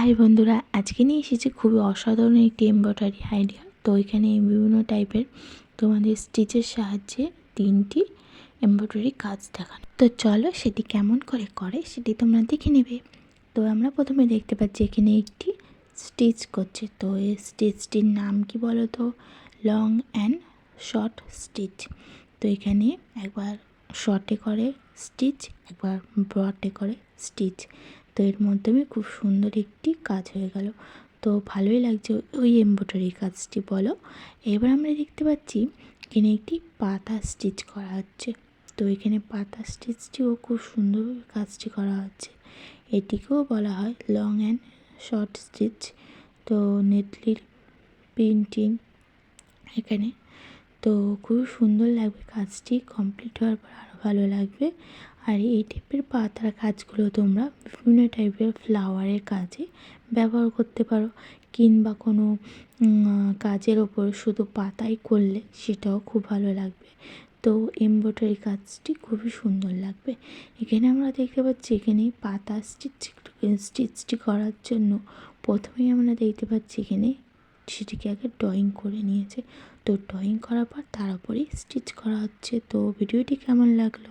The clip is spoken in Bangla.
হাই বন্ধুরা, আজকে নিয়ে এসেছি খুবই অসাধারণ একটি এমব্রয়ডারি আইডিয়া তো এখানে বিভিন্ন টাইপের তোমাদের স্টিচের সাহায্যে তিনটি এমব্রয়ডারি কাজ দেখানো। তো চলো সেটি কেমন করে করে সেটি তোমরা দেখে নেবে। তো আমরা প্রথমে দেখতে পাচ্ছি এখানে একটি স্টিচ করছে। তো এই স্টিচটির নাম কি বলো তো লং অ্যান্ড শর্ট স্টিচ তো এখানে একবার শর্টে করে স্টিচ একবার ব্রডে করে স্টিচ তো এর মাধ্যমে খুব সুন্দর একটি কাজ হয়ে গেল। তো ভালোই লাগছে ওই এমব্রয়ডারি কাজটি বলো। এবার আমরা দেখতে পাচ্ছি এখানে একটি পাতা স্টিচ করা হচ্ছে। তো এখানে পাতা স্টিচটিও খুব সুন্দরভাবে কাজটি করা হচ্ছে। এটিকেও বলা হয় লং অ্যান্ড শর্ট স্টিচ তো নেটলির প্রিন্টিং এখানে। তো খুব সুন্দর লাগবে কাজটি কমপ্লিট হওয়ার পর আরও ভালো লাগবে। আর এই টাইপের পাতার কাজগুলো তোমরা বিভিন্ন টাইপের ফ্লাওয়ারের কাজে ব্যবহার করতে পারো। কিংবা কোনো কাজের ওপর শুধু পাতাই করলে সেটাও খুব ভালো লাগবে। তো এমব্রয়ডারি কাজটি খুবই সুন্দর লাগবে। এখানে আমরা দেখতে পাচ্ছি এখানে পাতা স্টিচ স্টিচটি করার জন্য প্রথমেই আমরা দেখতে পাচ্ছি এখানে সেটিকে আগে ড্রয়িং করে নিয়েছে। তো ড্রয়িং করার পর তার উপরেই স্টিচ করা হচ্ছে। তো ভিডিওটি কেমন লাগল?